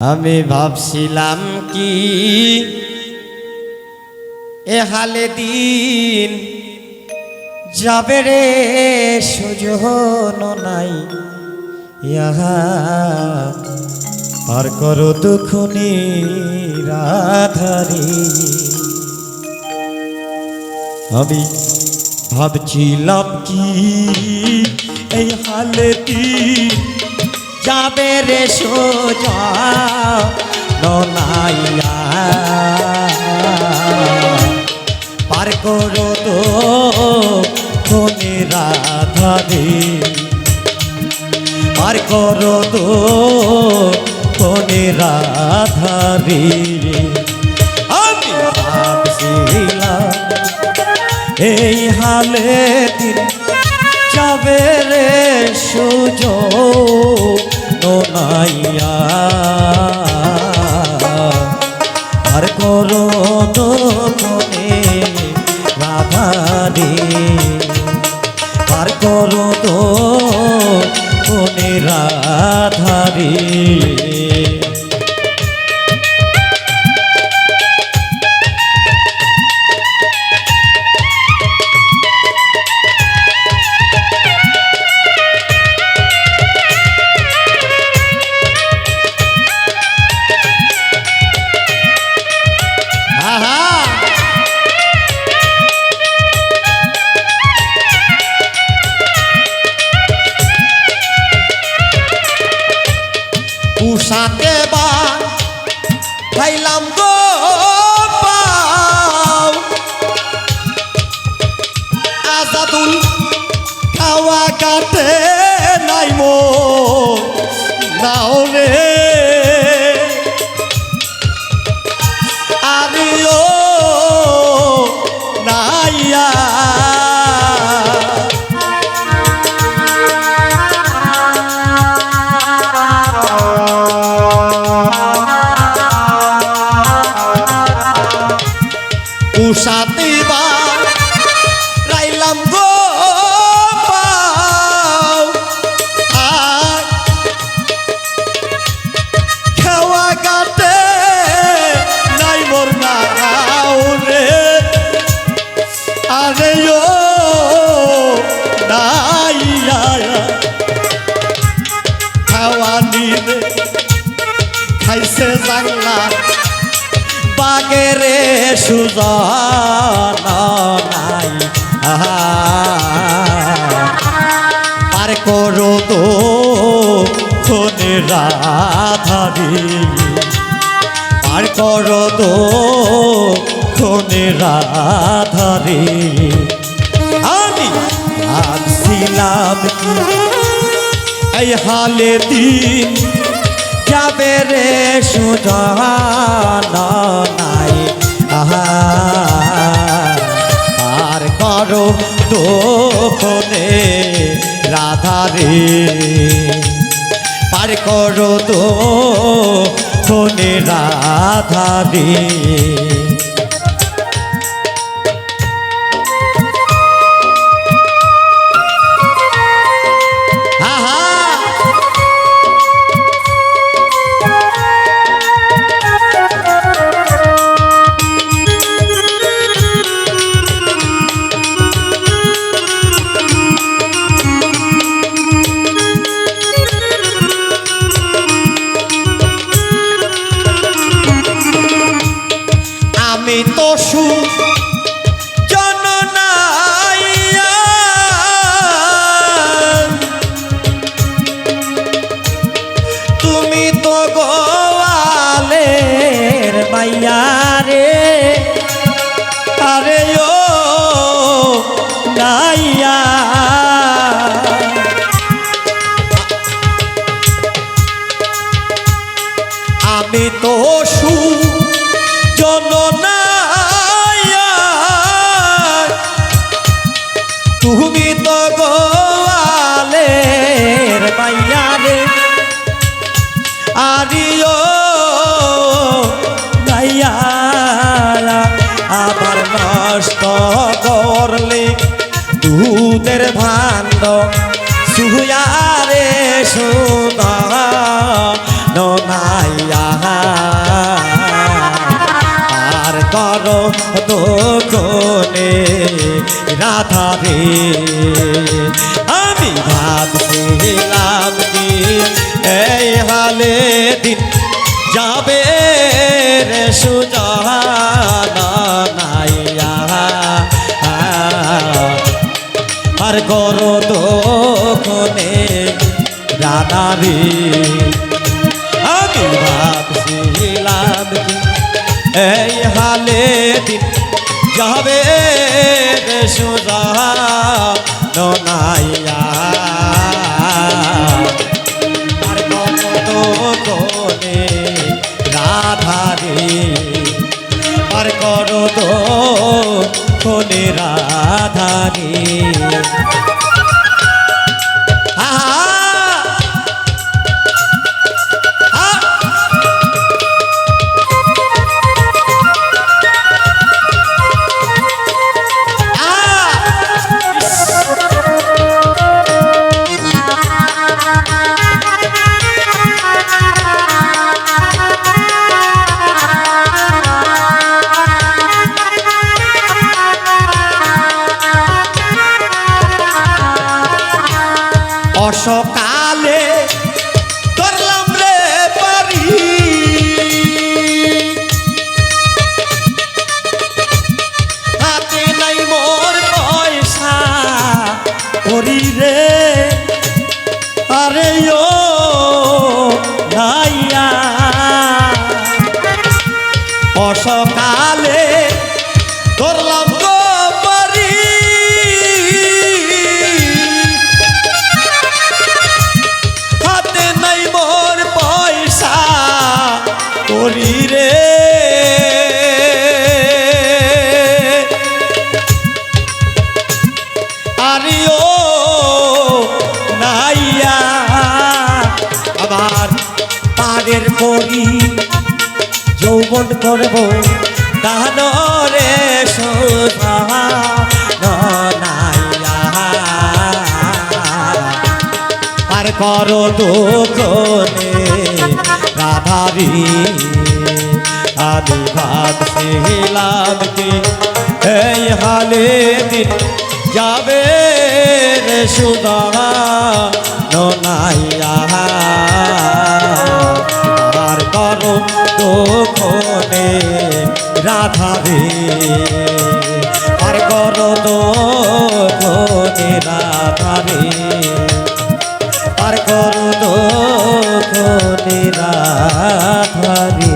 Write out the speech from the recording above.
আমি ভাবছিলাম কি এ হালে দিন যাবে রে সুজন নাই। ইহা পার করো দুখনি রাধারি। আমি ভাবছিলাম কি এই হালে দিন যাবে রে সোজা, ননাইয়া। পার করো তো কোনে রাধারে পার করো তো ভাবছিলাম এই হালে দিন যাবে রে সুযোগ নাইয়া আর করো খাইলাম গো আজাদুল খাওয়া কাটে নাই মো। নাও রে বাগেরে সুজন নাই। আহা পার করো তো খনে রাধারি পার করো তো খনে রাধারি আমি ভাবছিলাম কি এই হালে দিন যাবে রে সুজন। রাধারে পার করো তো ফোনে রাধারে আহা মাইয়া রে। আরে ও গাইয়া। আমি তো সু জননায়া ভান্ড সুয়ারে সুদা ননাইয়া আর করো দোকনে রাধা রে। আমি ভাবছিলাম কি এই হালে দিন যাবে রে সুজানা করো দোকনে রে। আমি ভাবছিলাম এই হালে দিন যাবে রে সুজা নাইয়া রাধারে আর করো তো কোনে রাধারে অসকালে করলাম রে পারি হাতে নাই মোর পয়সা করি রে। আরে করলাম গো পরি যৌবন করব। সোধা নাইয়া আর করো দুঃখনে রাধারি। আমি ভাবছিলাম কি? এই হালে দিন যাবে রে সুদা নাইয়া করো দুঃখনে রাধারে আর করো দুঃখনে রাধারে আর করো তো নিরাধারী